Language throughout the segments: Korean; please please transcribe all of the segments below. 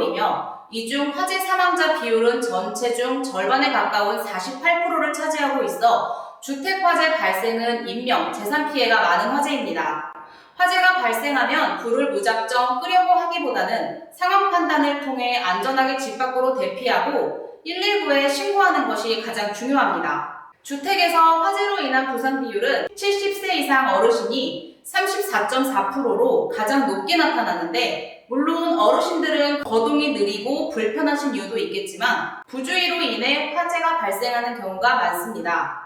18%이며 이 중 화재 사망자 비율은 전체 중 절반에 가까운 48%를 차지하고 있어 주택 화재 발생은 인명, 재산 피해가 많은 화재입니다. 화재가 발생하면 불을 무작정 끄려고 하기보다는 상황 판단을 통해 안전하게 집 밖으로 대피하고 119에 신고하는 것이 가장 중요합니다. 주택에서 화재로 인한 부상 비율은 70세 이상 어르신이 34.4%로 가장 높게 나타나는데 물론 어르신들은 거동이 느리고 불편하신 이유도 있겠지만 부주의로 인해 화재가 발생하는 경우가 많습니다.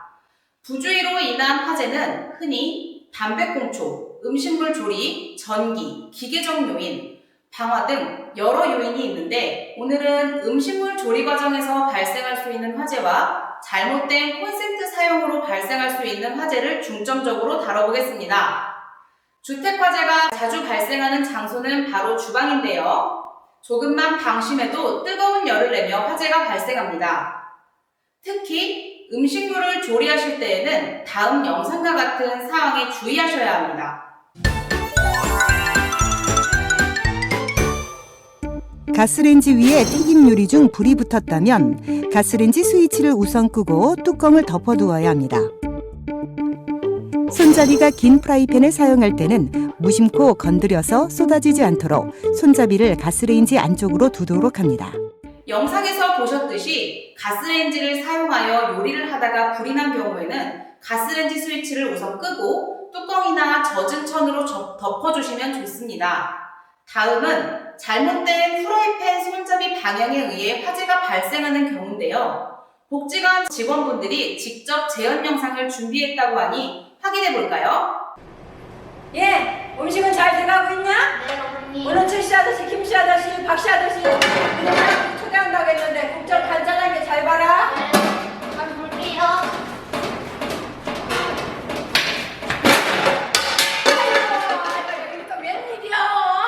부주의로 인한 화재는 흔히 담배꽁초, 음식물 조리, 전기, 기계적 요인, 방화 등 여러 요인이 있는데 오늘은 음식물 조리 과정에서 발생할 수 있는 화재와 잘못된 콘센트 사용으로 발생할 수 있는 화재를 중점적으로 다뤄보겠습니다. 주택화재가 자주 발생하는 장소는 바로 주방인데요. 조금만 방심해도 뜨거운 열을 내며 화재가 발생합니다. 특히 음식물을 조리하실 때에는 다음 영상과 같은 사항에 주의하셔야 합니다. 가스레인지 위에 튀김 요리 중 불이 붙었다면 가스레인지 스위치를 우선 끄고 뚜껑을 덮어두어야 합니다. 손잡이가 긴 프라이팬을 사용할 때는 무심코 건드려서 쏟아지지 않도록 손잡이를 가스레인지 안쪽으로 두도록 합니다. 영상에서 보셨듯이 가스레인지를 사용하여 요리를 하다가 불이 난 경우에는 가스레인지 스위치를 우선 끄고 뚜껑이나 젖은 천으로 접- 덮어주시면 좋습니다. 다음은 잘못된 프라이팬 손잡이 방향에 의해 화재가 발생하는 경우인데요. 복지관 직원분들이 직접 재현 영상을 준비했다고 하니 확인해 볼까요? 예, 음식은 잘 돼가고 있냐? 네, 어머니. 오늘 최씨 아저씨, 김씨 아저씨, 박씨 아저씨 사람들이 초대한다고 했는데 국적 간단하게 잘 봐라. 한번 볼게요. 아이고, 이게 또 웬일이야?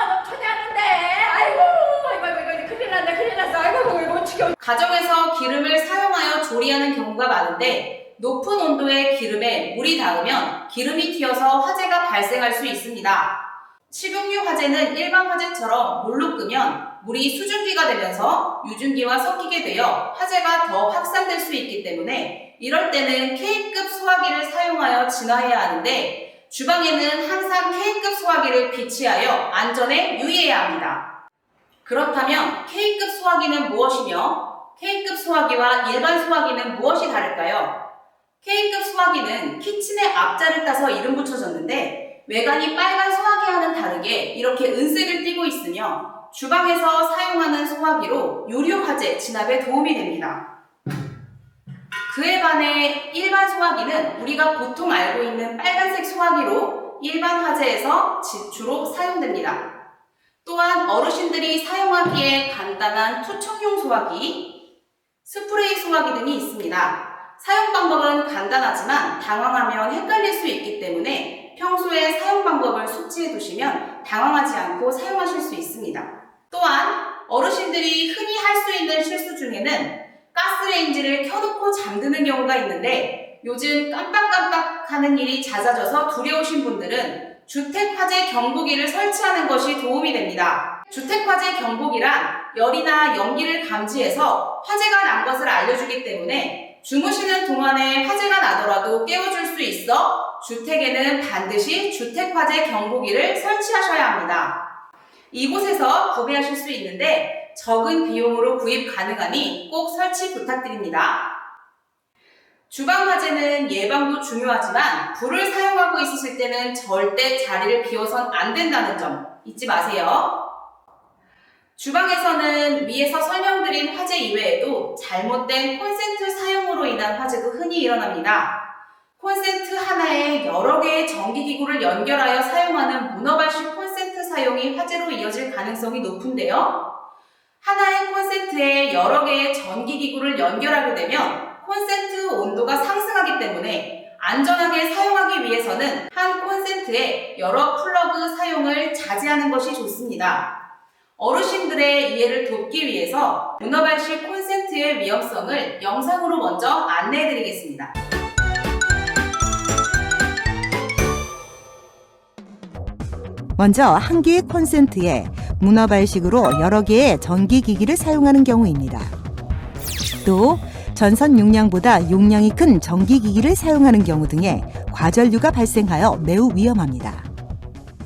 너 초대하는데. 아이고, 아이고, 아이고, 이거 큰일 났네, 큰일 났어. 아이고, 이거 못 지켜. 가정에서 기름을 사용하여 조리하는 경우가 많은데 높은 온도의 기름에 물이 닿으면 기름이 튀어서 화재가 발생할 수 있습니다. 식용유 화재는 일반 화재처럼 물로 끄면 물이 수증기가 되면서 유증기와 섞이게 되어 화재가 더 확산될 수 있기 때문에 이럴 때는 K급 소화기를 사용하여 진화해야 하는데 주방에는 항상 K급 소화기를 비치하여 안전에 유의해야 합니다. 그렇다면 K급 소화기는 무엇이며 K급 소화기와 일반 소화기는 무엇이 다를까요? K급 소화기는 키친의 앞자를 따서 이름 붙여졌는데 외관이 빨간 소화기와는 다르게 이렇게 은색을 띠고 있으며 주방에서 사용하는 소화기로 요리 화재 진압에 도움이 됩니다. 그에 반해 일반 소화기는 우리가 보통 알고 있는 빨간색 소화기로 일반 화재에서 지- 주로 사용됩니다. 또한 어르신들이 사용하기에 간단한 투척용 소화기, 스프레이 소화기 등이 있습니다. 사용 방법은 간단하지만 당황하면 헷갈릴 수 있기 때문에 평소에 사용 방법을 숙지해 두시면 당황하지 않고 사용하실 수 있습니다. 또한 어르신들이 흔히 할 수 있는 실수 중에는 가스레인지를 켜놓고 잠드는 경우가 있는데 요즘 깜빡깜빡 하는 일이 잦아져서 두려우신 분들은 주택화재 경보기를 설치하는 것이 도움이 됩니다. 주택화재 경보기란 열이나 연기를 감지해서 화재가 난 것을 알려주기 때문에 주무시는 동안에 화재가 나더라도 깨워줄 수 있어 주택에는 반드시 주택화재 경보기를 설치하셔야 합니다. 이곳에서 구매하실 수 있는데 적은 비용으로 구입 가능하니 꼭 설치 부탁드립니다. 주방 화재는 예방도 중요하지만 불을 사용하고 있으실 때는 절대 자리를 비워선 안 된다는 점 잊지 마세요. 주방에서는 위에서 설명드린 화재 이외에도 잘못된 콘센트 사용으로 인한 화재도 흔히 일어납니다. 콘센트 하나에 여러 개의 전기기구를 연결하여 사용하는 문어발식 콘센트 사용이 화재로 이어질 가능성이 높은데요. 하나의 콘센트에 여러 개의 전기기구를 연결하게 되면 콘센트 온도가 상승하기 때문에 안전하게 사용하기 위해서는 한 콘센트에 여러 플러그 사용을 자제하는 것이 좋습니다. 어르신들의 이해를 돕기 위해서 문어발식 콘센트의 위험성을 영상으로 먼저 안내해드리겠습니다. 먼저 한 개의 콘센트에 문어발식으로 여러 개의 전기기기를 사용하는 경우입니다. 또 전선 용량보다 용량이 큰 전기기기를 사용하는 경우 등의 과전류가 발생하여 매우 위험합니다.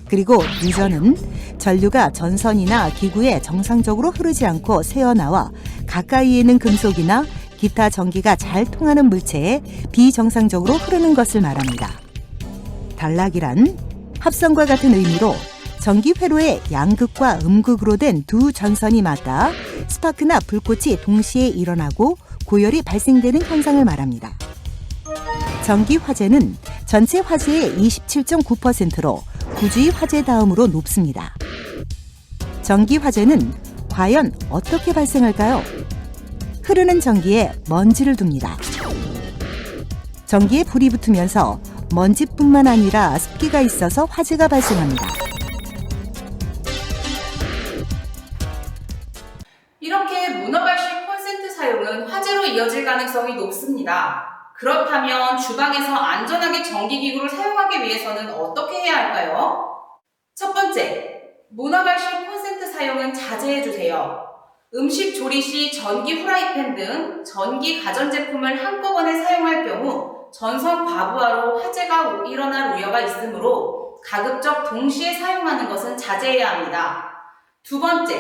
그리고 유전은 전류가 전선이나 기구에 정상적으로 흐르지 않고 새어나와 가까이에 있는 금속이나 기타 전기가 잘 통하는 물체에 비정상적으로 흐르는 것을 말합니다. 단락이란 합성과 같은 의미로 전기 회로의 양극과 음극으로 된 두 전선이 맞닿아 스파크나 불꽃이 동시에 일어나고 고열이 발생되는 현상을 말합니다. 전기 화재는 전체 화재의 27.9%로 구주의 화재 다음으로 높습니다. 전기 화재는 과연 어떻게 발생할까요? 흐르는 전기에 먼지를 둡니다. 전기에 불이 붙으면서 먼지뿐만 아니라 습기가 있어서 화재가 발생합니다. 이렇게 문어발식 콘센트 사용은 화재로 이어질 가능성이 높습니다. 그렇다면 주방에서 안전하게 전기기구를 사용하기 위해서는 어떻게 해야 할까요? 첫 번째, 문어발식 콘센트 사용은 자제해주세요. 음식 조리 시 전기 후라이팬 등 전기 가전제품을 한꺼번에 사용할 경우 전선 과부하로 화재가 일어날 우려가 있으므로 가급적 동시에 사용하는 것은 자제해야 합니다. 두 번째,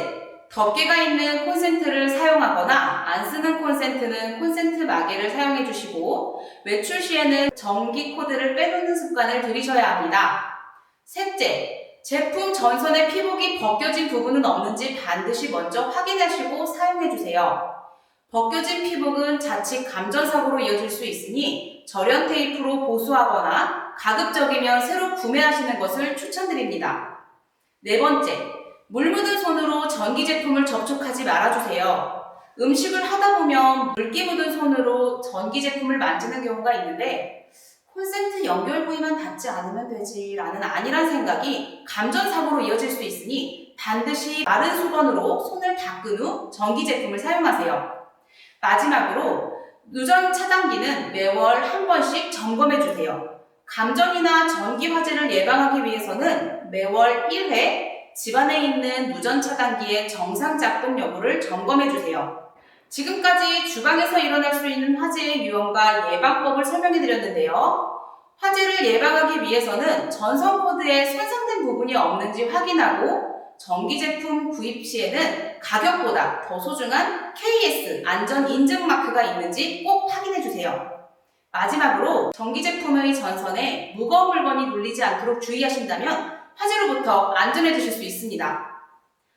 덮개가 있는 콘센트를 사용하거나 안 쓰는 콘센트는 콘센트 마개를 사용해 주시고 외출 시에는 전기 코드를 빼놓는 습관을 들이셔야 합니다. 셋째, 제품 전선의 피복이 벗겨진 부분은 없는지 반드시 먼저 확인하시고 사용해 주세요. 벗겨진 피복은 자칫 감전사고로 이어질 수 있으니 절연 테이프로 보수하거나 가급적이면 새로 구매하시는 것을 추천드립니다. 네 번째, 물 묻은 손으로 전기 제품을 접촉하지 말아주세요. 음식을 하다 보면 물기 묻은 손으로 전기 제품을 만지는 경우가 있는데 콘센트 연결 부위만 닿지 않으면 되지 라는 안일한 생각이 감전사고로 이어질 수 있으니 반드시 마른 수건으로 손을 닦은 후 전기 제품을 사용하세요. 마지막으로 누전 차단기는 매월 한 번씩 점검해 주세요. 감전이나 전기 화재를 예방하기 위해서는 매월 1회 집안에 있는 누전 차단기의 정상 작동 여부를 점검해 주세요. 지금까지 주방에서 일어날 수 있는 화재의 유형과 예방법을 설명해 드렸는데요. 화재를 예방하기 위해서는 전선 코드에 손상된 부분이 없는지 확인하고 전기 제품 구입 시에는 가격보다 더 소중한 KS 안전 인증 마크가 있는지 꼭 확인해 주세요. 마지막으로 전기 제품의 전선에 무거운 물건이 눌리지 않도록 주의하신다면 화재로부터 안전해지실 수 있습니다.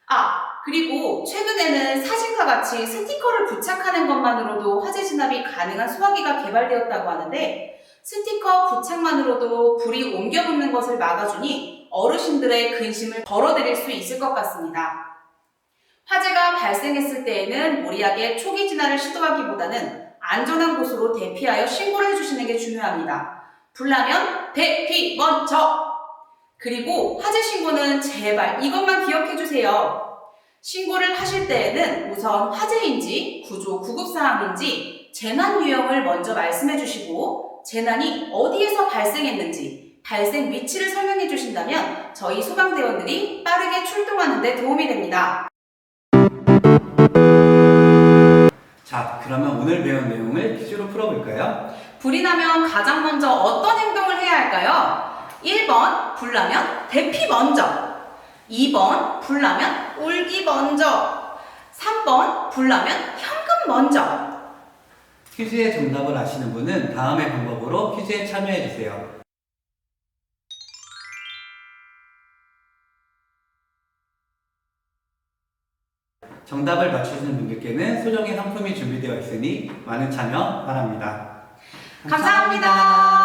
아, 그리고 최근에는 사진과 같이 스티커를 부착하는 것만으로도 화재 진압이 가능한 소화기가 개발되었다고 하는데 스티커 부착만으로도 불이 옮겨 붙는 것을 막아주니 어르신들의 근심을 덜어드릴 수 있을 것 같습니다. 화재가 발생했을 때에는 무리하게 초기 진화를 시도하기보다는 안전한 곳으로 대피하여 신고를 해주시는 게 중요합니다. 불나면 대피 먼저! 그리고 화재 신고는 제발 이것만 기억해 주세요. 신고를 하실 때에는 우선 화재인지 구조 구급사항인지 재난 유형을 먼저 말씀해 주시고 재난이 어디에서 발생했는지 발생 위치를 설명해 주신다면 저희 소방대원들이 빠르게 출동하는 데 도움이 됩니다. 자, 그러면 오늘 배운 내용을 퀴즈로 풀어볼까요? 불이 나면 가장 먼저 어떤 행동을 해야 할까요? 1번, 불 나면 대피 먼저. 2번, 불나면 울기 먼저. 3번, 불나면 현금 먼저. 퀴즈의 정답을 아시는 분은 다음의 방법으로 퀴즈에 참여해 주세요. 정답을 맞추시는 분들께는 소정의 상품이 준비되어 있으니 많은 참여 바랍니다. 감사합니다.